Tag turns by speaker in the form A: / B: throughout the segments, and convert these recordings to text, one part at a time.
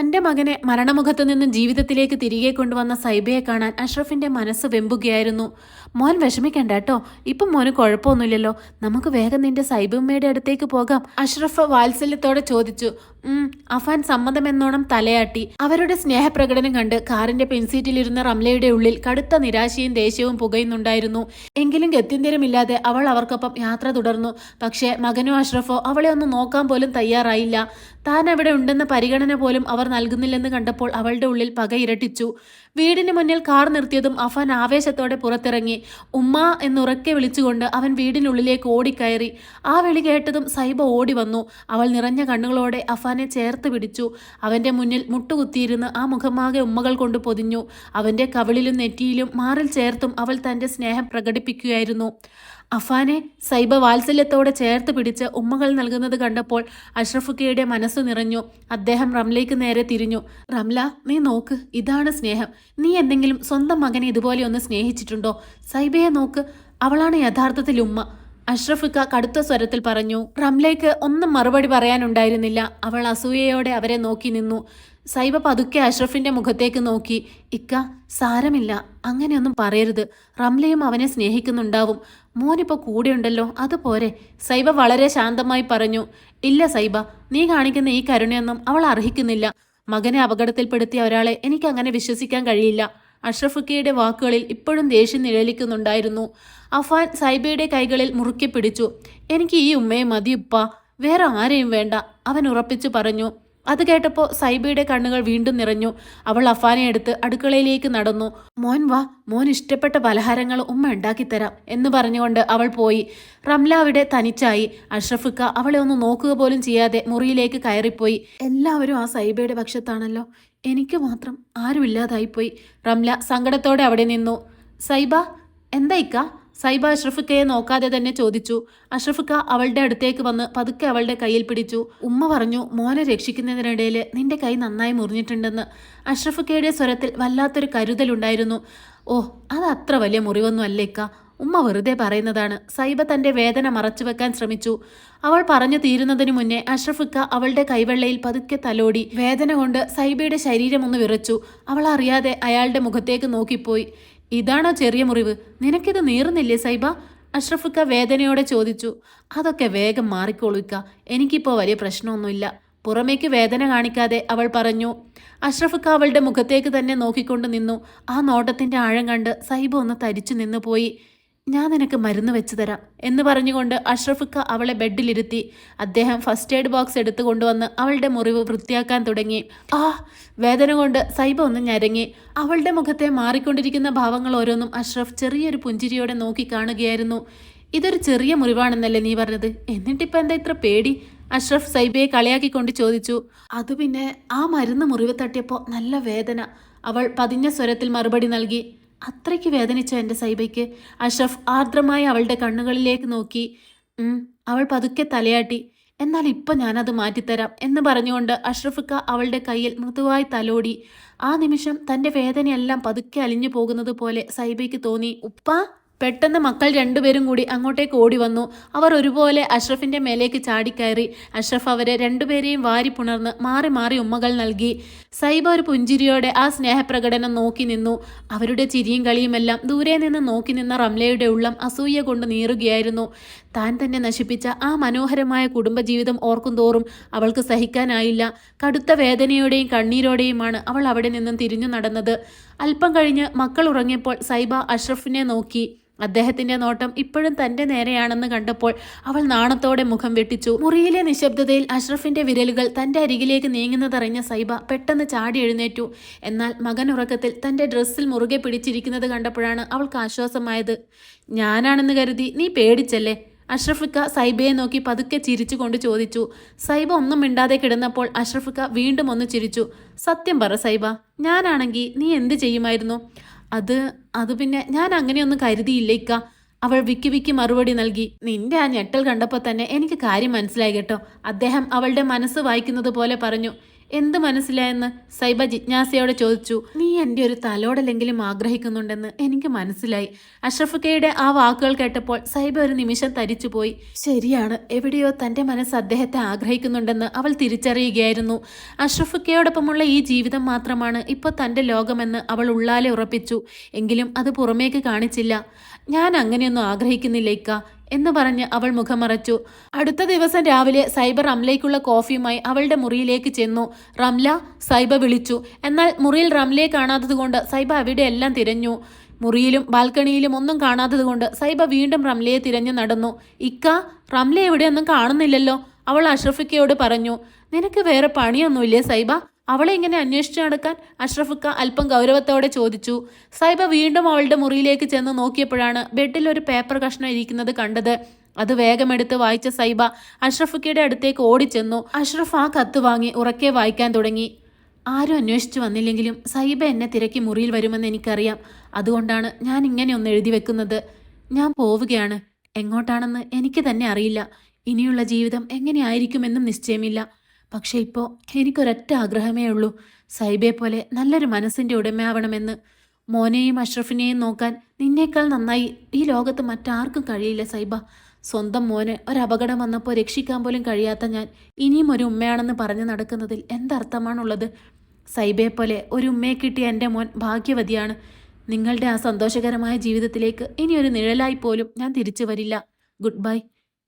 A: തന്റെ മകനെ മരണമുഖത്തു നിന്ന് ജീവിതത്തിലേക്ക് തിരികെ കൊണ്ടുവന്ന സൈബയെ കാണാൻ അഷ്റഫിന്റെ മനസ്സ് വെമ്പുകയായിരുന്നു. മോൻ വിഷമിക്കണ്ട കേട്ടോ. ഇപ്പം മോന് കുഴപ്പമൊന്നുമില്ലല്ലോ. നമുക്ക് വേഗം നിന്റെ സൈബമ്മയുടെ അടുത്തേക്ക് പോകാം. അഷ്റഫ് വാത്സല്യത്തോടെ ചോദിച്ചു. ഉം അഫാൻ സമ്മതമെന്നോണം തലയാട്ടി. അവരുടെ സ്നേഹപ്രകടനം കണ്ട് കാറിന്റെ പിൻസീറ്റിലിരുന്ന റംലയുടെ ഉള്ളിൽ കടുത്ത നിരാശയും ദേഷ്യവും പുകയുന്നുണ്ടായിരുന്നു. എങ്കിലും ഗത്യന്തരമില്ലാതെ അവൾ അവർക്കൊപ്പം യാത്ര തുടർന്നു. പക്ഷേ മകനോ അഷ്റഫോ അവളെ ഒന്ന് നോക്കാൻ പോലും തയ്യാറായില്ല. താൻ അവിടെ ഉണ്ടെന്ന പരിഗണന പോലും അവർ നൽകുന്നില്ലെന്ന് കണ്ടപ്പോൾ അവളുടെ ഉള്ളിൽ പക ഇരട്ടിച്ചു. വീടിന് മുന്നിൽ കാർ നിർത്തിയതും അഫാൻ ആവേശത്തോടെ പുറത്തിറങ്ങി. ഉമ്മ എന്നുറക്കെ വിളിച്ചുകൊണ്ട് അവൻ വീടിനുള്ളിലേക്ക് ഓടിക്കയറി. ആ വിളി കേട്ടതും സൈബ ഓടി വന്നു. അവൾ നിറഞ്ഞ കണ്ണുകളോടെ അഫാനെ ചേർത്ത് പിടിച്ചു. അവന്റെ മുന്നിൽ മുട്ടുകുത്തിയിരുന്ന് ആ മുഖമാകെ ഉമ്മകൾ കൊണ്ട് പൊതിഞ്ഞു. അവന്റെ കവിളിലും നെറ്റിയിലും മാറിൽ ചേർത്തും അവൾ തന്റെ സ്നേഹം പ്രകടിപ്പിക്കുകയായിരുന്നു. അഫാനെ സൈബ വാത്സല്യത്തോടെ ചേർത്ത് പിടിച്ച് ഉമ്മകൾ നൽകുന്നത് കണ്ടപ്പോൾ അഷ്റഫുക്കയുടെ മനസ്സു നിറഞ്ഞു. അദ്ദേഹം റംലയ്ക്ക് നേരെ തിരിഞ്ഞു. റംല നീ നോക്ക് ഇതാണ് സ്നേഹം. നീ എന്തെങ്കിലും സ്വന്തം മകനെ ഇതുപോലെ ഒന്ന് സ്നേഹിച്ചിട്ടുണ്ടോ? സൈബയെ നോക്ക് അവളാണ് യഥാർത്ഥത്തിൽ ഉമ്മ. അഷ്റഫുക്ക കടുത്ത സ്വരത്തിൽ പറഞ്ഞു റംലയ്ക്ക് ഒന്നും മറുപടി പറയാനുണ്ടായിരുന്നില്ല. അവൾ അസൂയയോടെ അവരെ നോക്കി നിന്നു. സൈബ പതുക്കെ അഷ്റഫിന്റെ മുഖത്തേക്ക് നോക്കി. ഇക്ക സാരമില്ല. അങ്ങനെയൊന്നും പറയരുത്. റംലയും അവനെ സ്നേഹിക്കുന്നുണ്ടാവും. മോനിപ്പോ കൂടെയുണ്ടല്ലോ. അതുപോരെ സൈബ വളരെ ശാന്തമായി പറഞ്ഞു ഇല്ല സൈബ നീ കാണിക്കുന്ന ഈ കരുണയൊന്നും അവൾ അർഹിക്കുന്നില്ല. മകനെ അപകടത്തിൽപ്പെടുത്തിയ ഒരാളെ എനിക്ക് അങ്ങനെ വിശ്വസിക്കാൻ കഴിയില്ല. അഷ്റഫുക്കയുടെ വാക്കുകളിൽ ഇപ്പോഴും ദേഷ്യം നിഴലിക്കുന്നുണ്ടായിരുന്നു. അഫാൻ സൈബയുടെ കൈകളിൽ മുറുക്കി പിടിച്ചു. എനിക്ക് ഈ ഉമ്മയെ മതി വേറെ ആരെയും വേണ്ട അവൻ ഉറപ്പിച്ചു പറഞ്ഞു. അത് കേട്ടപ്പോൾ സൈബയുടെ കണ്ണുകൾ വീണ്ടും നിറഞ്ഞു. അവൾ അഫാനെ എടുത്ത് അടുക്കളയിലേക്ക് നടന്നു. മോൻ വാ മോൻ ഇഷ്ടപ്പെട്ട പലഹാരങ്ങൾ ഉമ്മ ഉണ്ടാക്കിത്തരാം എന്ന് പറഞ്ഞുകൊണ്ട് അവൾ പോയി. റംല അവിടെ തനിച്ചായി. അഷ്റഫുക്ക അവളെ ഒന്ന് നോക്കുക പോലും ചെയ്യാതെ മുറിയിലേക്ക് കയറിപ്പോയി. എല്ലാവരും ആ സൈബയുടെ പക്ഷത്താണല്ലോ. എനിക്ക് മാത്രം ആരുമില്ലാതായിപ്പോയി. റംല സങ്കടത്തോടെ അവിടെ നിന്നു. സൈബ എന്തായിക്ക സൈബ അഷ്റഫുക്കയെ നോക്കാതെ തന്നെ ചോദിച്ചു. അഷ്റഫുക്ക അവളുടെ അടുത്തേക്ക് വന്ന് പതുക്കെ അവളുടെ കയ്യിൽ പിടിച്ചു. ഉമ്മ പറഞ്ഞു മോനെ രക്ഷിക്കുന്നതിനിടയിൽ നിന്റെ കൈ നന്നായി മുറിഞ്ഞിട്ടുണ്ടെന്ന്. അഷ്റഫുക്കയുടെ സ്വരത്തിൽ വല്ലാത്തൊരു കരുതലുണ്ടായിരുന്നു. ഓ അത് അത്ര വലിയ മുറിവൊന്നും അല്ലേക്ക ഉമ്മ വെറുതെ പറയുന്നതാണ്. സൈബ തന്റെ വേദന മറച്ചു വെക്കാൻ ശ്രമിച്ചു. അവൾ പറഞ്ഞു തീരുന്നതിനു മുന്നേ അഷ്റഫുക്ക അവളുടെ കൈവെള്ളയിൽ പതുക്കെ തലോടി വേദന കൊണ്ട് സൈബയുടെ ശരീരം ഒന്ന് വിറച്ചു. അവൾ അറിയാതെ അയാളുടെ മുഖത്തേക്ക് നോക്കിപ്പോയി. ഇതാണോ ചെറിയ മുറിവ്? നിനക്കിത് നീറുന്നില്ലേ സൈബ? അഷ്റഫുക്ക വേദനയോടെ ചോദിച്ചു. അതൊക്കെ വേഗം മാറിക്കോളുക്ക എനിക്കിപ്പോൾ വലിയ പ്രശ്നമൊന്നുമില്ല. പുറമേക്ക് വേദന കാണിക്കാതെ അവൾ പറഞ്ഞു. അഷ്റഫുക്ക അവളുടെ മുഖത്തേക്ക് തന്നെ നോക്കിക്കൊണ്ട് നിന്നു. ആ നോട്ടത്തിന്റെ ആഴം കണ്ട് സൈബ ഒന്ന് തരിച്ചു നിന്നു പോയി. ഞാൻ നിനക്ക് മരുന്ന് വെച്ച് തരാം എന്ന് പറഞ്ഞുകൊണ്ട് അഷ്റഫുക്ക അവളെ ബെഡിലിരുത്തി അദ്ദേഹം ഫസ്റ്റ് എയ്ഡ് ബോക്സ് എടുത്തു കൊണ്ടുവന്ന് അവളുടെ മുറിവ് വൃത്തിയാക്കാൻ തുടങ്ങി. ആ വേദന കൊണ്ട് സൈബ ഒന്ന് ഞരങ്ങി. അവളുടെ മുഖത്തെ മാറിക്കൊണ്ടിരിക്കുന്ന ഭാവങ്ങൾ ഓരോന്നും അഷ്റഫ് ചെറിയൊരു പുഞ്ചിരിയോടെ നോക്കി കാണുകയായിരുന്നു. ഇതൊരു ചെറിയ മുറിവാണെന്നല്ലേ നീ പറഞ്ഞത്? എന്നിട്ടിപ്പോൾ എന്താ ഇത്ര പേടി? അഷ്റഫ് സൈബയെ കളിയാക്കിക്കൊണ്ട് ചോദിച്ചു. അത് പിന്നെ ആ മരുന്ന് മുറിവ് തട്ടിയപ്പോൾ നല്ല വേദന. അവൾ പതിഞ്ഞ സ്വരത്തിൽ മറുപടി നൽകി. അത്രയ്ക്ക് വേദനിച്ച എന്റെ സൈബയ്ക്ക് അഷ്റഫ് ആർദ്രമായി അവളുടെ കണ്ണുകളിലേക്ക് നോക്കി അവൾ പതുക്കെ തലയാട്ടി. എന്നാൽ ഇപ്പം ഞാനത് മാറ്റിത്തരാം എന്ന് പറഞ്ഞുകൊണ്ട് അഷ്റഫുക്ക അവളുടെ കയ്യിൽ മൃദുവായി തലോടി. ആ നിമിഷം തന്റെ വേദനയെല്ലാം പതുക്കെ അലിഞ്ഞു പോകുന്നത് പോലെ സൈബയ്ക്ക് തോന്നി ഉപ്പ പെട്ടെന്ന് മക്കൾ രണ്ടുപേരും കൂടി അങ്ങോട്ടേക്ക് ഓടി വന്നു. അവർ ഒരുപോലെ അഷ്റഫിന്റെ മേലേക്ക് ചാടിക്കയറി. അഷ്റഫ് അവരെ രണ്ടുപേരെയും വാരി പുണർന്ന് മാറി മാറി ഉമ്മകൾ നൽകി. സൈബ ഒരു പുഞ്ചിരിയോടെ ആ സ്നേഹപ്രകടനം നോക്കി നിന്നു. അവരുടെ ചിരിയും കളിയുമെല്ലാം ദൂരെ നിന്ന് നോക്കി നിന്ന റംലയുടെ ഉള്ളം അസൂയ കൊണ്ട് നീറുകയായിരുന്നു. താൻ തന്നെ നശിപ്പിച്ച ആ മനോഹരമായ കുടുംബജീവിതം ഓർക്കുന്തോറും അവൾക്ക് സഹിക്കാനായില്ല. കടുത്ത വേദനയോടെയും കണ്ണീരോടെയുമാണ് അവൾ അവിടെ നിന്നും തിരിഞ്ഞു നടന്നത്. അല്പം കഴിഞ്ഞ് മക്കൾ ഉറങ്ങിയപ്പോൾ സൈബ അഷ്റഫിനെ നോക്കി. അദ്ദേഹത്തിന്റെ നോട്ടം ഇപ്പോഴും തന്റെ നേരെയാണെന്ന് കണ്ടപ്പോൾ അവൾ നാണത്തോടെ മുഖം വെട്ടിച്ചു. മുറിയിലെ നിശബ്ദതയിൽ അഷ്റഫിന്റെ വിരലുകൾ തന്റെ അരികിലേക്ക് നീങ്ങുന്നതറിഞ്ഞ സൈബ പെട്ടെന്ന് ചാടി എഴുന്നേറ്റു. എന്നാൽ മകൻ ഉറക്കത്തിൽ തന്റെ ഡ്രസ്സിൽ മുറുകെ പിടിച്ചിരിക്കുന്നത് കണ്ടപ്പോഴാണ് അവൾക്ക് ആശ്വാസമായത്. ഞാനാണെന്ന് കരുതി നീ പേടിച്ചല്ലേ? അഷ്റഫിക്ക സൈബയെ നോക്കി പതുക്കെ ചിരിച്ചുകൊണ്ട് ചോദിച്ചു. സൈബ ഒന്നും മിണ്ടാതെ കിടന്നപ്പോൾ അഷ്റഫിക്ക വീണ്ടും ഒന്ന് ചിരിച്ചു. സത്യം പറ സൈബ ഞാനാണെങ്കിൽ നീ എന്ത് ചെയ്യുമായിരുന്നു? അത് അത് പിന്നെ ഞാൻ അങ്ങനെയൊന്നും കരുതിയില്ല ഇക്ക. അവൾ വിക്കി വിക്കി മറുപടി നൽകി നിന്റെ ആ ഞെട്ടൽ കണ്ടപ്പോൾ തന്നെ എനിക്ക് കാര്യം മനസ്സിലായി കേട്ടോ. അദ്ദേഹം അവളുടെ മനസ്സ് വായിക്കുന്നത് പോലെ പറഞ്ഞു എന്ത് മനസ്സിലായെന്ന് സൈബ ജിജ്ഞാസയോടെ ചോദിച്ചു. നീ എന്റെ ഒരു തലോടലെങ്കിലും ആഗ്രഹിക്കുന്നുണ്ടെന്ന് എനിക്ക് മനസ്സിലായി. അഷ്റഫുക്കയുടെ ആ വാക്കുകൾ കേട്ടപ്പോൾ സൈബ ഒരു നിമിഷം തരിച്ചുപോയി. ശരിയാണ് എവിടെയോ തന്റെ മനസ്സ് അദ്ദേഹത്തെ ആഗ്രഹിക്കുന്നുണ്ടെന്ന് അവൾ തിരിച്ചറിയുകയായിരുന്നു. അഷ്റഫുക്കയോടൊപ്പമുള്ള ഈ ജീവിതം മാത്രമാണ് ഇപ്പോൾ തന്റെ ലോകമെന്ന് അവൾ ഉള്ളാലെ ഉറപ്പിച്ചു. എങ്കിലും അത് പുറമേക്ക് കാണിച്ചില്ല. ഞാൻ അങ്ങനെയൊന്നും ആഗ്രഹിക്കുന്നില്ല ഇക്ക. എന്ന് പറഞ്ഞ് അവൾ മുഖം മറച്ചു അടുത്ത ദിവസം രാവിലെ സൈബർ റംലയ്ക്കുള്ള കോഫിയുമായി അവളുടെ മുറിയിലേക്ക് ചെന്നു. റംല സൈബ വിളിച്ചു. എന്നാൽ മുറിയിൽ റംലയെ കാണാത്തതുകൊണ്ട് സൈബ അവിടെയെല്ലാം തിരഞ്ഞു. മുറിയിലും ബാൽക്കണിയിലും ഒന്നും കാണാത്തതുകൊണ്ട് സൈബ വീണ്ടും റംലയെ തിരഞ്ഞു നടന്നു. ഇക്ക റംല എവിടെയൊന്നും കാണുന്നില്ലല്ലോ അവൾ അഷ്റഫിക്കയോട് പറഞ്ഞു. നിനക്ക് വേറെ പണിയൊന്നുമില്ലേ സൈബ? അവളെ ഇങ്ങനെ അന്വേഷിച്ചു നടക്കാൻ അഷ്റഫുക്ക അല്പം ഗൗരവത്തോടെ ചോദിച്ചു സൈബ വീണ്ടും അവളുടെ മുറിയിലേക്ക് ചെന്ന് നോക്കിയപ്പോഴാണ് ബെഡിൽ ഒരു പേപ്പർ കഷ്ണം ഇരിക്കുന്നത് കണ്ടത്. അത് വേഗമെടുത്ത് വായിച്ച സൈബ അഷ്റഫുക്കയുടെ അടുത്തേക്ക് ഓടിച്ചെന്നു. അഷ്റഫ് ആ കത്ത് വാങ്ങി ഉറക്കെ വായിക്കാൻ തുടങ്ങി. ആരും അന്വേഷിച്ചു വന്നില്ലെങ്കിലും സൈബ എന്നെ തിരക്കി മുറിയിൽ വരുമെന്ന് എനിക്കറിയാം. അതുകൊണ്ടാണ് ഞാൻ ഇങ്ങനെ ഒന്ന് എഴുതി വെക്കുന്നത്. ഞാൻ പോവുകയാണ്. എങ്ങോട്ടാണെന്ന് എനിക്ക് തന്നെ അറിയില്ല. ഇനിയുള്ള ജീവിതം എങ്ങനെയായിരിക്കുമെന്നും നിശ്ചയമില്ല. പക്ഷേ ഇപ്പോൾ എനിക്കൊരൊറ്റ ആഗ്രഹമേ ഉള്ളൂ. സൈബയെ പോലെ നല്ലൊരു മനസ്സിന്റെ ഉടമയാവണമെന്ന്. മോനെയും അഷ്റഫിനെയും നോക്കാൻ നിന്നേക്കാൾ നന്നായി ഈ ലോകത്ത് മറ്റാർക്കും കഴിയില്ല സൈബ. സ്വന്തം മോന് ഒരപകടം വന്നപ്പോൾ രക്ഷിക്കാൻ പോലും കഴിയാത്ത ഞാൻ ഇനിയും ഒരു ഉമ്മയാണെന്ന് പറഞ്ഞു നടക്കുന്നതിൽ എന്തർത്ഥമാണുള്ളത്? സൈബയെ പോലെ ഒരു ഉമ്മയെ കിട്ടിയ എന്റെ മോൻ ഭാഗ്യവതിയാണ്. നിങ്ങളുടെ ആ സന്തോഷകരമായ ജീവിതത്തിലേക്ക് ഇനി ഒരു നിഴലായി പോലും ഞാൻ തിരിച്ചു വരില്ല. Good bye.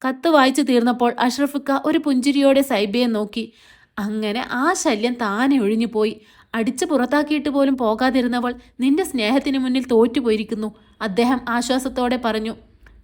A: കത്ത് വായിച്ചു തീർന്നപ്പോൾ അഷ്റഫുക്ക ഒരു പുഞ്ചിരിയോടെ സൈബയെ നോക്കി. അങ്ങനെ ആ ശല്യം താനെ ഒഴിഞ്ഞു പോയി അടിച്ചു പുറത്താക്കിയിട്ട് പോലും പോകാതിരുന്നവൾ നിന്റെ സ്നേഹത്തിന് മുന്നിൽ തോറ്റുപോയിരിക്കുന്നു. അദ്ദേഹം ആശ്വാസത്തോടെ പറഞ്ഞു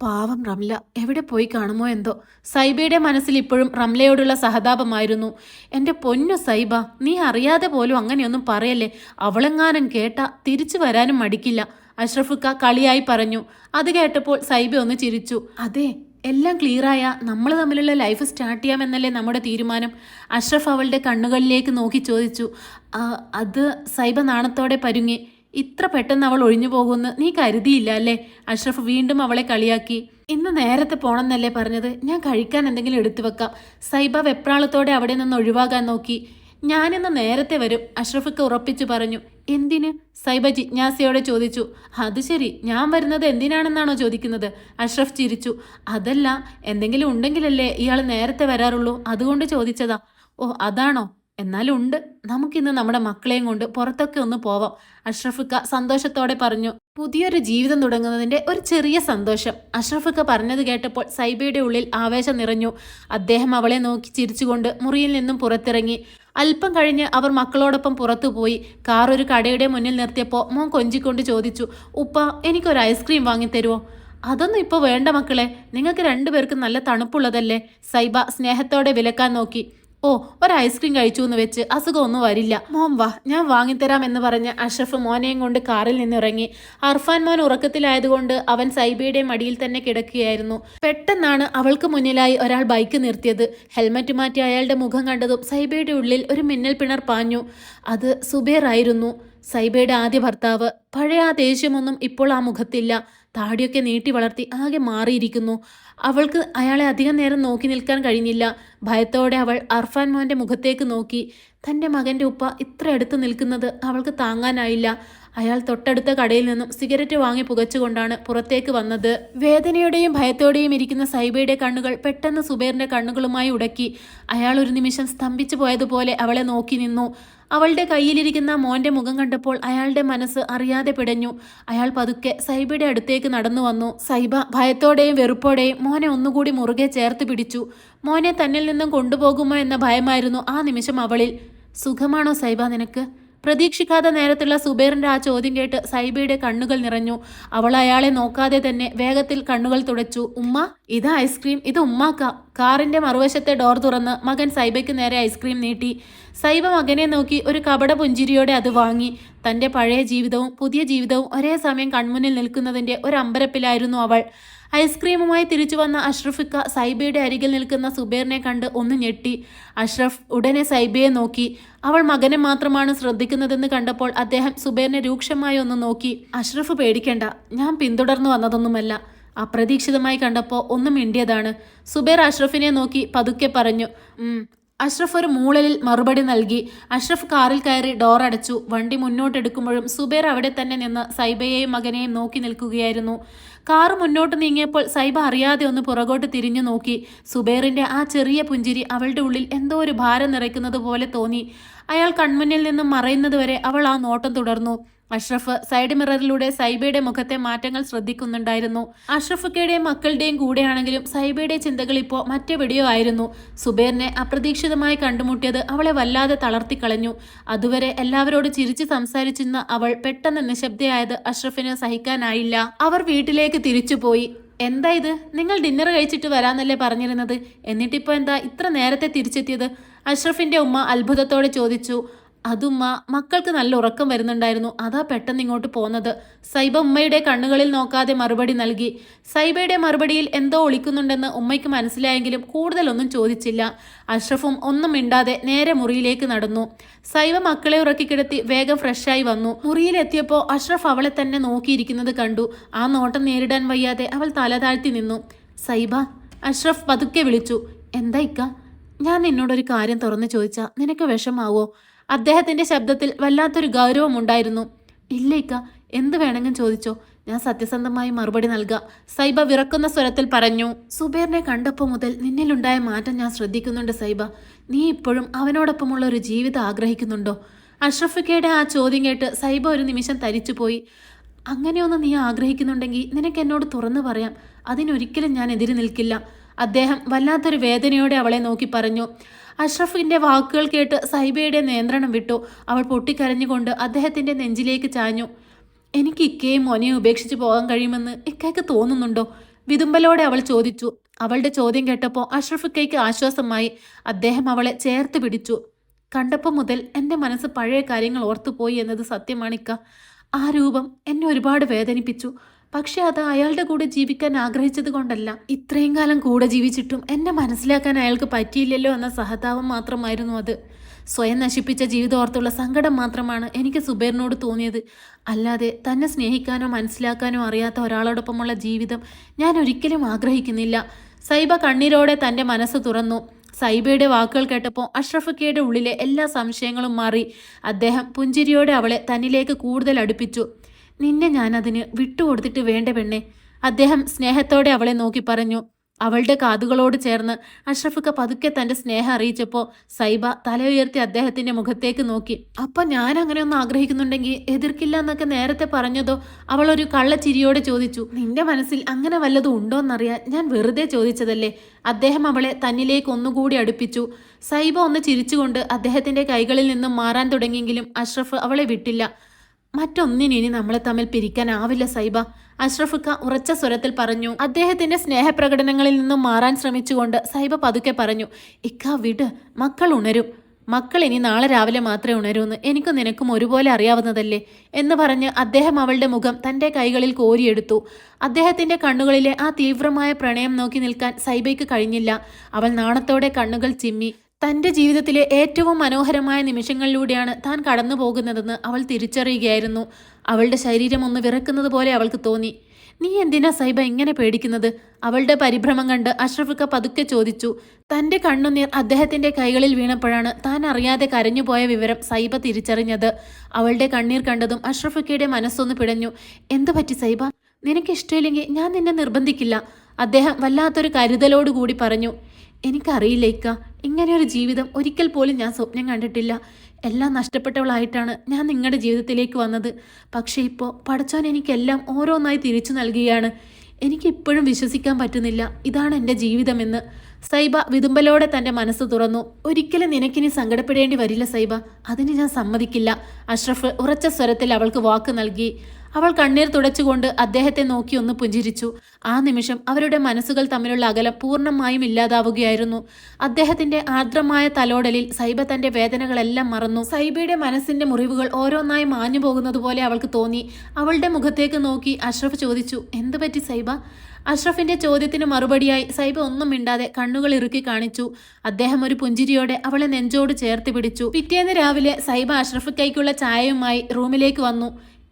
A: പാവം റംല എവിടെ പോയി കാണുമോ എന്തോ? സൈബയുടെ മനസ്സിൽ ഇപ്പോഴും റംലയോടുള്ള സഹതാപമായിരുന്നു. എന്റെ പൊന്നു സൈബ നീ അറിയാതെ പോലും അങ്ങനെയൊന്നും പറയല്ലേ? അവളെങ്ങാനും കേട്ട തിരിച്ചു വരാനും മടിക്കില്ല. അഷ്റഫുക്ക കളിയായി പറഞ്ഞു. അത് കേട്ടപ്പോൾ സൈബ ഒന്ന് ചിരിച്ചു. അതെ എല്ലാം ക്ലിയറായ നമ്മൾ തമ്മിലുള്ള ലൈഫ് സ്റ്റാർട്ട് ചെയ്യാമെന്നല്ലേ നമ്മുടെ തീരുമാനം? അഷ്റഫ് അവളുടെ കണ്ണുകളിലേക്ക് നോക്കി ചോദിച്ചു "ആ, അത് സൈബ നാണത്തോടെ പരുങ്ങി. ഇത്ര പെട്ടെന്ന് അവൾ ഒഴിഞ്ഞു പോകുമെന്ന് നീ കരുതിയില്ല അല്ലേ? അഷ്റഫ് വീണ്ടും അവളെ കളിയാക്കി. ഇന്ന് നേരത്തെ പോണെന്നല്ലേ പറഞ്ഞത്? ഞാൻ കഴിക്കാൻ എന്തെങ്കിലും എടുത്തു വെക്കാം. സൈബ വെപ്രാളത്തോടെ അവിടെ നിന്ന് ഒഴിവാകാൻ നോക്കി. ഞാനിന്ന് നേരത്തെ വരും അഷ്റഫിക്ക് ഉറപ്പിച്ചു പറഞ്ഞു. എന്തിന്? സൈബ ജിജ്ഞാസയോടെ ചോദിച്ചു. അത് ശരി ഞാൻ വരുന്നത് എന്തിനാണെന്നാണോ ചോദിക്കുന്നത്. അഷ്റഫ് ചിരിച്ചു. അതല്ല എന്തെങ്കിലും ഉണ്ടെങ്കിലല്ലേ ഇയാൾ നേരത്തെ വരാറുള്ളൂ. അതുകൊണ്ട് ചോദിച്ചതാ. ഓ അതാണോ? എന്നാലുണ്ട് നമുക്കിന്ന് നമ്മുടെ മക്കളെയും കൊണ്ട് പുറത്തൊക്കെ ഒന്ന് പോവാം. അഷ്റഫുക്ക സന്തോഷത്തോടെ പറഞ്ഞു. പുതിയൊരു ജീവിതം തുടങ്ങുന്നതിന്റെ ഒരു ചെറിയ സന്തോഷം. അഷ്റഫുക്ക പറഞ്ഞത് കേട്ടപ്പോൾ സൈബയുടെ ഉള്ളിൽ ആവേശം നിറഞ്ഞു. അദ്ദേഹം അവളെ നോക്കി ചിരിച്ചുകൊണ്ട് മുറിയിൽ നിന്നും പുറത്തിറങ്ങി. അല്പം കഴിഞ്ഞ് അവർ മക്കളോടൊപ്പം പുറത്തുപോയി കാർ ഒരു കടയുടെ മുന്നിൽ നിർത്തിയപ്പോൾ മോൻ കൊഞ്ചിക്കൊണ്ട് ചോദിച്ചു ഉപ്പ എനിക്കൊരു ഐസ്ക്രീം വാങ്ങിത്തരുമോ അതൊന്നും ഇപ്പോൾ വേണ്ട മക്കളെ. നിങ്ങൾക്ക് രണ്ടുപേർക്കും നല്ല തണുപ്പുള്ളതല്ലേ? സൈബ സ്നേഹത്തോടെ വിലക്കാൻ നോക്കി. ഓ ഒരു ഐസ്ക്രീം കഴിച്ചു എന്ന് വെച്ച് അസുഖമൊന്നും വരില്ല. മോൻ വാ ഞാൻ വാങ്ങിത്തരാം എന്ന് പറഞ്ഞ് അഷ്റഫ് മോനെയും കൊണ്ട് കാറിൽ നിന്നിറങ്ങി. അർഫാൻ മോൻ ഉറക്കത്തിലായതുകൊണ്ട് അവൻ സൈബയുടെ മടിയിൽ തന്നെ കിടക്കുകയായിരുന്നു. പെട്ടെന്നാണ് അവൾക്ക് മുന്നിലായി ഒരാൾ ബൈക്ക് നിർത്തിയത്. ഹെൽമറ്റ് മാറ്റി അയാളുടെ മുഖം കണ്ടതും സൈബയുടെ ഉള്ളിൽ ഒരു മിന്നൽ പിണർ പാഞ്ഞു. അത് സുബേർ ആയിരുന്നു സൈബയുടെ ആദ്യ ഭർത്താവ്. പഴയ ആ ദേഷ്യമൊന്നും ഇപ്പോൾ ആ മുഖത്തില്ല. താടിയൊക്കെ നീട്ടി വളർത്തി ആകെ മാറിയിരിക്കുന്നു. അവൾക്ക് അയാളെ അധികം നേരം നോക്കി നിൽക്കാൻ കഴിഞ്ഞില്ല. ഭയത്തോടെ അവൾ അർഫാൻ മോന്റെ മുഖത്തേക്ക് നോക്കി. തന്റെ മകന്റെ ഉപ്പ ഇത്ര അടുത്ത് നിൽക്കുന്നത് അവൾക്ക് താങ്ങാനായില്ല. അയാൾ തൊട്ടടുത്ത കടയിൽ നിന്നും സിഗരറ്റ് വാങ്ങി പുകച്ചുകൊണ്ടാണ് പുറത്തേക്ക് വന്നത്. വേദനയോടെയും ഭയത്തോടെയും ഇരിക്കുന്ന സൈബയുടെ കണ്ണുകൾ പെട്ടെന്ന് സുബേറിന്റെ കണ്ണുകളുമായി ഉടക്കി. അയാൾ ഒരു നിമിഷം സ്തംഭിച്ചു പോയതുപോലെ അവളെ നോക്കി നിന്നു. അവളുടെ കയ്യിലിരിക്കുന്ന മോന്റെ മുഖം കണ്ടപ്പോൾ അയാളുടെ മനസ്സ് അറിയാതെ പിടഞ്ഞു. അയാൾ പതുക്കെ സൈബയുടെ അടുത്തേക്ക് നടന്നു വന്നു. സൈബ ഭയത്തോടെയും വെറുപ്പോടെയും മോനെ ഒന്നുകൂടി മുറുകെ ചേർത്ത് പിടിച്ചു. മോനെ തന്നിൽ നിന്നും കൊണ്ടുപോകുമോ എന്ന ഭയമായിരുന്നു ആ നിമിഷം അവളിൽ. സുഖമാണോ സൈബ നിനക്ക്? പ്രതീക്ഷിക്കാതെ നേരത്തുള്ള സുബേറിന്റെ ആ ചോദ്യം കേട്ട് സൈബയുടെ കണ്ണുകൾ നിറഞ്ഞു. അവൾ അയാളെ നോക്കാതെ തന്നെ വേഗത്തിൽ കണ്ണുകൾ തുടച്ചു. ഉമ്മ ഇത് ഐസ്ക്രീം. ഇത് ഉമ്മാക്ക. കാറിന്റെ മറുവശത്തെ ഡോർ തുറന്ന് മകൻ സൈബയ്ക്ക് നേരെ ഐസ്ക്രീം നീട്ടി. സൈബ മകനെ നോക്കി ഒരു കപട പുഞ്ചിരിയോടെ അത് വാങ്ങി. തന്റെ പഴയ ജീവിതവും പുതിയ ജീവിതവും ഒരേ സമയം കൺമുന്നിൽ നിൽക്കുന്നതിന്റെ ഒരു അമ്പരപ്പിലായിരുന്നു അവൾ. ഐസ്ക്രീമുമായി തിരിച്ചു വന്ന അഷ്റഫിക്ക സൈബയുടെ അരികിൽ നിൽക്കുന്ന സുബേറിനെ കണ്ട് ഒന്ന് ഞെട്ടി. അഷ്റഫ് ഉടനെ സൈബയെ നോക്കി. അവൾ മകനെ മാത്രമാണ് ശ്രദ്ധിക്കുന്നതെന്ന് കണ്ടപ്പോൾ അദ്ദേഹം സുബേറിനെ രൂക്ഷമായി ഒന്ന് നോക്കി. അഷ്റഫ് പേടിക്കേണ്ട ഞാൻ പിന്തുടർന്നു വന്നതൊന്നുമല്ല. അപ്രതീക്ഷിതമായി കണ്ടപ്പോൾ ഒന്നും മിണ്ടിയതാണ്. സുബേർ അഷ്റഫിനെ നോക്കി പതുക്കെ പറഞ്ഞു "ഉം, അഷ്റഫ് ഒരു മൂളലിൽ മറുപടി നൽകി. അഷ്റഫ് കാറിൽ കയറി ഡോർ അടച്ചു. വണ്ടി മുന്നോട്ടെടുക്കുമ്പോഴും സുബേർ അവിടെ തന്നെ നിന്ന് സൈബയെയും മകനെയും നോക്കി നിൽക്കുകയായിരുന്നു. കാറ് മുന്നോട്ട് നീങ്ങിയപ്പോൾ സൈബ അറിയാതെ ഒന്ന് പുറകോട്ട് തിരിഞ്ഞു നോക്കി. സുബേറിന്റെ ആ ചെറിയ പുഞ്ചിരി അവളുടെ ഉള്ളിൽ എന്തോ ഒരു ഭാരം നിറയ്ക്കുന്നത് പോലെ തോന്നി. അയാൾ കൺമുന്നിൽ നിന്നും മറയുന്നതുവരെ അവൾ ആ നോട്ടം തുടർന്നു. അഷ്റഫ് സൈഡ് മിററിലൂടെ സൈബയുടെ മുഖത്തെ മാറ്റങ്ങൾ ശ്രദ്ധിക്കുന്നുണ്ടായിരുന്നു. അഷ്റഫക്കയുടെയും മക്കളുടെയും കൂടെയാണെങ്കിലും സൈബയുടെ ചിന്തകൾ ഇപ്പോൾ മറ്റെവിടെയോ ആയിരുന്നു. സുബേറിനെ അപ്രതീക്ഷിതമായി കണ്ടുമുട്ടിയത് അവളെ വല്ലാതെ തളർത്തിക്കളഞ്ഞു അതുവരെ എല്ലാവരോട് ചിരിച്ച് സംസാരിച്ചിരുന്ന അവൾ പെട്ടെന്ന് നിശബ്ദയായത് അഷ്റഫിന് സഹിക്കാനായില്ല. അവർ വീട്ടിലേക്ക് തിരിച്ചുപോയി എന്താ ഇത്? നിങ്ങൾ ഡിന്നർ കഴിച്ചിട്ട് വരാന്നല്ലേ പറഞ്ഞിരുന്നത്? എന്നിട്ടിപ്പോ എന്താ ഇത്ര നേരത്തെ തിരിച്ചെത്തിയത്? അഷ്റഫിന്റെ ഉമ്മ അത്ഭുതത്തോടെ ചോദിച്ചു. അതുമ്മ മക്കൾക്ക് നല്ല ഉറക്കം വരുന്നുണ്ടായിരുന്നു. അതാ പെട്ടെന്ന് ഇങ്ങോട്ട് പോന്നത്. സൈബ ഉമ്മയുടെ കണ്ണുകളിൽ നോക്കാതെ മറുപടി നൽകി. സൈബയുടെ മറുപടിയിൽ എന്തോ ഒളിക്കുന്നുണ്ടെന്ന് ഉമ്മയ്ക്ക് മനസ്സിലായെങ്കിലും കൂടുതലൊന്നും ചോദിച്ചില്ല. അഷ്റഫും ഒന്നും മിണ്ടാതെ നേരെ മുറിയിലേക്ക് നടന്നു. സൈബ മക്കളെ ഉറക്കിക്കിടത്തി വേഗം ഫ്രഷായി വന്നു. മുറിയിലെത്തിയപ്പോൾ അഷ്റഫ് അവളെ തന്നെ നോക്കിയിരിക്കുന്നത് കണ്ടു. ആ നോട്ടം നേരിടാൻ വയ്യാതെ അവൾ തല താഴ്ത്തി നിന്നു. സൈബ അഷ്റഫ് പതുക്കെ വിളിച്ചു. എന്താ ഇക്ക? ഞാൻ നിന്നോടൊരു കാര്യം തുറന്നു ചോദിച്ചാ നിനക്ക് വിഷമാവോ? അദ്ദേഹത്തിന്റെ ശബ്ദത്തിൽ വല്ലാത്തൊരു ഗൗരവമുണ്ടായിരുന്നു. ഇല്ല ഇക്ക എന്ത് വേണമെങ്കിലും ചോദിച്ചോ. ഞാൻ സത്യസന്ധമായി മറുപടി നൽകാം സൈബ വിറക്കുന്ന സ്വരത്തിൽ പറഞ്ഞു. സുബേറിനെ കണ്ടപ്പോൾ മുതൽ നിന്നിലുണ്ടായ മാറ്റം ഞാൻ ശ്രദ്ധിക്കുന്നുണ്ട് സൈബ. നീ ഇപ്പോഴും അവനോടൊപ്പമുള്ള ഒരു ജീവിതം ആഗ്രഹിക്കുന്നുണ്ടോ? അഷ്റഫിക്കയുടെ ആ ചോദ്യം കേട്ട് സൈബ ഒരു നിമിഷം തരിച്ചുപോയി. അങ്ങനെയൊന്ന് നീ ആഗ്രഹിക്കുന്നുണ്ടെങ്കിൽ നിനക്ക് എന്നോട് തുറന്നു പറയാം. അതിനൊരിക്കലും ഞാൻ എതിര് നിൽക്കില്ല. അദ്ദേഹം വല്ലാത്തൊരു വേദനയോടെ അവളെ നോക്കി പറഞ്ഞു. അഷ്റഫിന്റെ വാക്കുകൾ കേട്ട് സൈബയുടെ നിയന്ത്രണം വിട്ടു. അവൾ പൊട്ടിക്കരഞ്ഞുകൊണ്ട് അദ്ദേഹത്തിന്റെ നെഞ്ചിലേക്ക് ചാഞ്ഞു. എനിക്ക് ഇക്കയും മോനെ ഉപേക്ഷിച്ച് പോകാൻ കഴിയുമെന്ന് ഇക്കയ്ക്ക് തോന്നുന്നുണ്ടോ? വിതുമ്പലോടെ അവൾ ചോദിച്ചു. അവളുടെ ചോദ്യം കേട്ടപ്പോൾ അഷ്റഫ് ഇക്കയ്ക്ക് ആശ്വാസമായി. അദ്ദേഹം അവളെ ചേർത്ത് പിടിച്ചു. കണ്ടപ്പോൾ മുതൽ എന്റെ മനസ്സ് പഴയ കാര്യങ്ങൾ ഓർത്തുപോയി എന്നത് സത്യമാണിക്ക. ആ രൂപം എന്നെ ഒരുപാട് വേദനിപ്പിച്ചു. പക്ഷെ അത് അയാളുടെ കൂടെ ജീവിക്കാൻ ആഗ്രഹിച്ചത് കൊണ്ടല്ല. ഇത്രയും കാലം കൂടെ ജീവിച്ചിട്ടും എന്നെ മനസ്സിലാക്കാൻ അയാൾക്ക് പറ്റിയില്ലല്ലോ എന്ന സഹതാപം മാത്രമായിരുന്നു അത്. സ്വയം നശിപ്പിച്ച ജീവിതം സങ്കടം മാത്രമാണ് എനിക്ക് സുബൈറിനോട് തോന്നിയത്. അല്ലാതെ തന്നെ സ്നേഹിക്കാനോ മനസ്സിലാക്കാനോ അറിയാത്ത ഒരാളോടൊപ്പമുള്ള ജീവിതം ഞാൻ ഒരിക്കലും ആഗ്രഹിക്കുന്നില്ല. സൈബ കണ്ണീരോടെ തന്റെ മനസ്സ് തുറന്നു. സൈബയുടെ വാക്കുകൾ കേട്ടപ്പോൾ അഷ്റഫ് കെയുടെ ഉള്ളിലെ എല്ലാ സംശയങ്ങളും മാറി. അദ്ദേഹം പുഞ്ചിരിയോടെ അവളെ തന്നിലേക്ക് കൂടുതൽ അടുപ്പിച്ചു. നിന്നെ ഞാൻ അതിന് വിട്ടുകൊടുത്തിട്ട് വേണ്ട പെണ്ണെ. അദ്ദേഹം സ്നേഹത്തോടെ അവളെ നോക്കി പറഞ്ഞു. അവളുടെ കാതുകളോട് ചേർന്ന് അഷ്റഫുക്ക പതുക്കെ തന്റെ സ്നേഹം അറിയിച്ചപ്പോൾ സൈബ തല ഉയർത്തി അദ്ദേഹത്തിന്റെ മുഖത്തേക്ക് നോക്കി. അപ്പൊ ഞാൻ അങ്ങനെ ഒന്ന് ആഗ്രഹിക്കുന്നുണ്ടെങ്കിൽ എതിർക്കില്ല എന്നൊക്കെ നേരത്തെ പറഞ്ഞതോ? അവൾ ഒരു കള്ളച്ചിരിയോടെ ചോദിച്ചു. നിന്റെ മനസ്സിൽ അങ്ങനെ വല്ലതും ഉണ്ടോന്നറിയാൻ ഞാൻ വെറുതെ ചോദിച്ചതല്ലേ? അദ്ദേഹം അവളെ തന്നിലേക്ക് ഒന്നുകൂടി അടുപ്പിച്ചു. സൈബ ഒന്ന് ചിരിച്ചുകൊണ്ട് അദ്ദേഹത്തിന്റെ കൈകളിൽ നിന്നും മാറാൻ തുടങ്ങിയെങ്കിലും അഷ്റഫ് അവളെ വിട്ടില്ല. മറ്റൊന്നിനും ഇനി നമ്മളെ തമ്മിൽ പിരിക്കാനാവില്ല സൈബ. അഷ്റഫുക്ക ഉറച്ച സ്വരത്തിൽ പറഞ്ഞു അദ്ദേഹത്തിന്റെ സ്നേഹപ്രകടനങ്ങളിൽ നിന്നും മാറാൻ ശ്രമിച്ചുകൊണ്ട് സൈബ പതുക്കെ പറഞ്ഞു ഇക്ക വിട് മക്കൾ ഉണരും. മക്കൾ ഇനി നാളെ രാവിലെ മാത്രമേ ഉണരൂന്ന്. എനിക്കും നിനക്കും ഒരുപോലെ അറിയാവുന്നതല്ലേ? എന്ന് പറഞ്ഞ് അദ്ദേഹം അവളുടെ മുഖം തന്റെ കൈകളിൽ കോരിയെടുത്തു. അദ്ദേഹത്തിന്റെ കണ്ണുകളിലെ ആ തീവ്രമായ പ്രണയം നോക്കി നിൽക്കാൻ സൈബയ്ക്ക് കഴിഞ്ഞില്ല. അവൾ നാണത്തോടെ കണ്ണുകൾ ചിമ്മി തന്റെ ജീവിതത്തിലെ ഏറ്റവും മനോഹരമായ നിമിഷങ്ങളിലൂടെയാണ് താൻ കടന്നു പോകുന്നതെന്ന് അവൾ തിരിച്ചറിയുകയായിരുന്നു. അവളുടെ ശരീരം ഒന്ന് വിറക്കുന്നത് പോലെ അവൾക്ക് തോന്നി. നീ എന്തിനാ സൈബ ഇങ്ങനെ പേടിക്കുന്നത്? അവളുടെ പരിഭ്രമം കണ്ട് അഷ്റഫിക്ക പതുക്കെ ചോദിച്ചു. തന്റെ കണ്ണുനീർ അദ്ദേഹത്തിന്റെ കൈകളിൽ വീണപ്പോഴാണ് താൻ അറിയാതെ കരഞ്ഞുപോയ വിവരം സൈബ തിരിച്ചറിഞ്ഞത്. അവളുടെ കണ്ണീർ കണ്ടതും അഷ്റഫിക്കയുടെ മനസ്സൊന്ന് പിടഞ്ഞു. എന്തു പറ്റി സൈബ? നിനക്ക് ഇഷ്ടമില്ലെങ്കിൽ ഞാൻ നിന്നെ നിർബന്ധിക്കില്ല. അദ്ദേഹം വല്ലാത്തൊരു കരുതലോടുകൂടി പറഞ്ഞു എനിക്കറിയില്ല ഇക്ക ഇങ്ങനെയൊരു ജീവിതം ഒരിക്കൽ പോലും ഞാൻ സ്വപ്നം കണ്ടിട്ടില്ല. എല്ലാം നഷ്ടപ്പെട്ടവളായിട്ടാണ് ഞാൻ നിങ്ങളുടെ ജീവിതത്തിലേക്ക് വന്നത്. പക്ഷേ ഇപ്പോൾ പഠിച്ചോൻ എനിക്കെല്ലാം ഓരോന്നായി തിരിച്ചു നൽകുകയാണ്. എനിക്കിപ്പോഴും വിശ്വസിക്കാൻ പറ്റുന്നില്ല. ഇതാണ് എന്റെ ജീവിതമെന്ന് സൈബ വിതുമ്പലോടെ തന്റെ മനസ്സ് തുറന്നു. ഒരിക്കലും നിനക്കിനി സങ്കടപ്പെടേണ്ടി വരില്ല സൈബ. അതിന് ഞാൻ സമ്മതിക്കില്ല. അഷ്റഫ് ഉറച്ച സ്വരത്തിൽ അവൾക്ക് വാക്ക് നൽകി. അവൾ കണ്ണീർ തുടച്ചുകൊണ്ട് അദ്ദേഹത്തെ നോക്കി ഒന്ന് പുഞ്ചിരിച്ചു. ആ നിമിഷം അവരുടെ മനസ്സുകൾ തമ്മിലുള്ള അകലം പൂർണമായും ഇല്ലാതാവുകയായിരുന്നു. അദ്ദേഹത്തിന്റെ ആർദ്രമായ തലോടലിൽ സൈബ തന്റെ വേദനകളെല്ലാം മറന്നു. സൈബയുടെ മനസ്സിന്റെ മുറിവുകൾ ഓരോന്നായി മാഞ്ഞു പോകുന്നത് പോലെ അവൾക്ക് തോന്നി. അവളുടെ മുഖത്തേക്ക് നോക്കി അഷ്റഫ് ചോദിച്ചു എന്തു പറ്റി സൈബ? അഷ്റഫിന്റെ ചോദ്യത്തിന് മറുപടിയായി സൈബ ഒന്നും മിണ്ടാതെ കണ്ണുകൾ ഇറുക്കി കാണിച്ചു. അദ്ദേഹം ഒരു പുഞ്ചിരിയോടെ അവളെ നെഞ്ചോട് ചേർത്ത് പിടിച്ചു. പിറ്റേന്ന് രാവിലെ സൈബ അഷ്റഫിക്കൈക്കുള്ള ചായയുമായി റൂമിലേക്ക് വന്നു.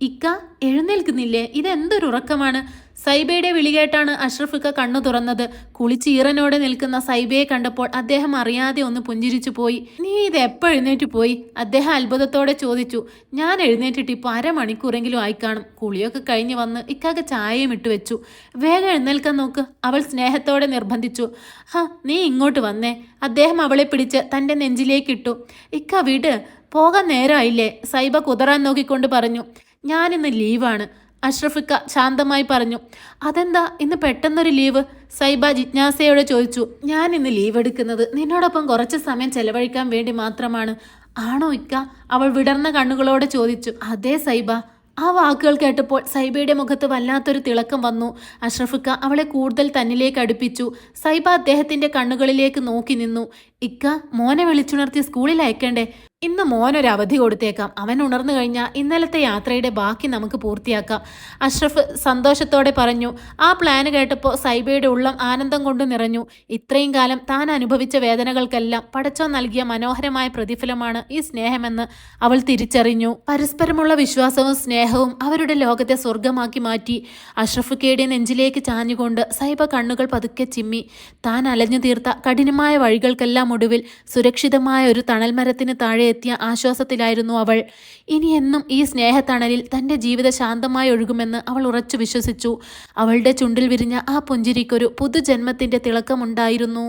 A: ഇക്ക എഴുന്നേൽക്കുന്നില്ലേ? ഇതെന്തൊരു ഉറക്കമാണ് സൈബയുടെ വിളികേട്ടാണ് അഷ്റഫ് ഇക്ക കണ്ണു തുറന്നത്. കുളിച്ച് കുളിച്ചീറനോടെ നിൽക്കുന്ന സൈബയെ കണ്ടപ്പോൾ അദ്ദേഹം അറിയാതെ ഒന്ന് പുഞ്ചിരിച്ചു പോയി. നീ ഇത് എപ്പോൾ എഴുന്നേറ്റ് പോയി? അദ്ദേഹം അത്ഭുതത്തോടെ ചോദിച്ചു. ഞാൻ എഴുന്നേറ്റിട്ട് ഇപ്പോൾ അരമണിക്കൂറെങ്കിലും കാണും. കുളിയൊക്കെ കഴിഞ്ഞ് വന്ന് ഇക്കാക്ക് ചായയും ഇട്ട് വെച്ചു. വേഗം എഴുന്നേൽക്കാൻ നോക്ക്. അവൾ സ്നേഹത്തോടെ നിർബന്ധിച്ചു. ഹാ നീ ഇങ്ങോട്ട് വന്നേ. അദ്ദേഹം അവളെ പിടിച്ച് തന്റെ നെഞ്ചിലേക്കിട്ടു ഇക്ക വിട്. പോകാൻ നേരമായില്ലേ സൈബ കുതറാൻ നോക്കിക്കൊണ്ട് പറഞ്ഞു. ഞാനിന്ന് ലീവാണ്. അഷ്റഫിക്ക ശാന്തമായി പറഞ്ഞു. അതെന്താ? ഇന്ന് പെട്ടെന്നൊരു ലീവ്? സൈബ ജിജ്ഞാസയോടെ ചോദിച്ചു. ഞാൻ ഇന്ന് ലീവ് എടുക്കുന്നത് നിന്നോടൊപ്പം കുറച്ച് സമയം ചെലവഴിക്കാൻ വേണ്ടി മാത്രമാണ്. ആണോ ഇക്ക? അവൾ വിടർന്ന കണ്ണുകളോടെ ചോദിച്ചു. അതെ സൈബ. ആ വാക്കുകൾ കേട്ടപ്പോൾ സൈബയുടെ മുഖത്ത് വല്ലാത്തൊരു തിളക്കം വന്നു. അഷ്റഫിക്ക അവളെ കൂടുതൽ തന്നിലേക്ക് അടുപ്പിച്ചു. സൈബ അദ്ദേഹത്തിന്റെ കണ്ണുകളിലേക്ക് നോക്കി നിന്നു. ഇക്ക മോനെ വിളിച്ചുണർത്തി സ്കൂളിൽ അയക്കണ്ടേ? ഇന്ന് മോനൊരു അവധി കൊടുത്തേക്കാം. അവൻ ഉണർന്നു കഴിഞ്ഞാൽ ഇന്നലത്തെ യാത്രയുടെ ബാക്കി നമുക്ക് പൂർത്തിയാക്കാം. അഷ്റഫ് സന്തോഷത്തോടെ പറഞ്ഞു ആ പ്ലാൻ കേട്ടപ്പോൾ സൈബയുടെ ഉള്ളം ആനന്ദം കൊണ്ട് നിറഞ്ഞു. ഇത്രയും കാലം താൻ അനുഭവിച്ച വേദനകൾക്കെല്ലാം പടച്ചോ നൽകിയ മനോഹരമായ പ്രതിഫലമാണ് ഈ സ്നേഹമെന്ന് അവൾ തിരിച്ചറിഞ്ഞു. പരസ്പരമുള്ള വിശ്വാസവും സ്നേഹവും അവരുടെ ലോകത്തെ സ്വർഗമാക്കി മാറ്റി. അഷ്റഫ് കേടിയ നെഞ്ചിലേക്ക് ചാഞ്ഞുകൊണ്ട് സൈബ കണ്ണുകൾ പതുക്കെ ചിമ്മി. താൻ അലഞ്ഞു തീർത്ത കഠിനമായ വഴികൾക്കെല്ലാം ഒടുവിൽ സുരക്ഷിതമായ ഒരു തണൽമരത്തിന് താഴെ എത്തിയ ആശ്വാസത്തിലായിരുന്നു അവൾ. ഇനി എന്നും ഈ സ്നേഹത്തണലിൽ തന്റെ ജീവിത ശാന്തമായി ഒഴുകുമെന്ന് അവൾ ഉറച്ചു വിശ്വസിച്ചു. അവളുടെ ചുണ്ടിൽ വിരിഞ്ഞ ആ പുഞ്ചിരിക്കൊരു പുതുജന്മത്തിന്റെ തിളക്കമുണ്ടായിരുന്നു.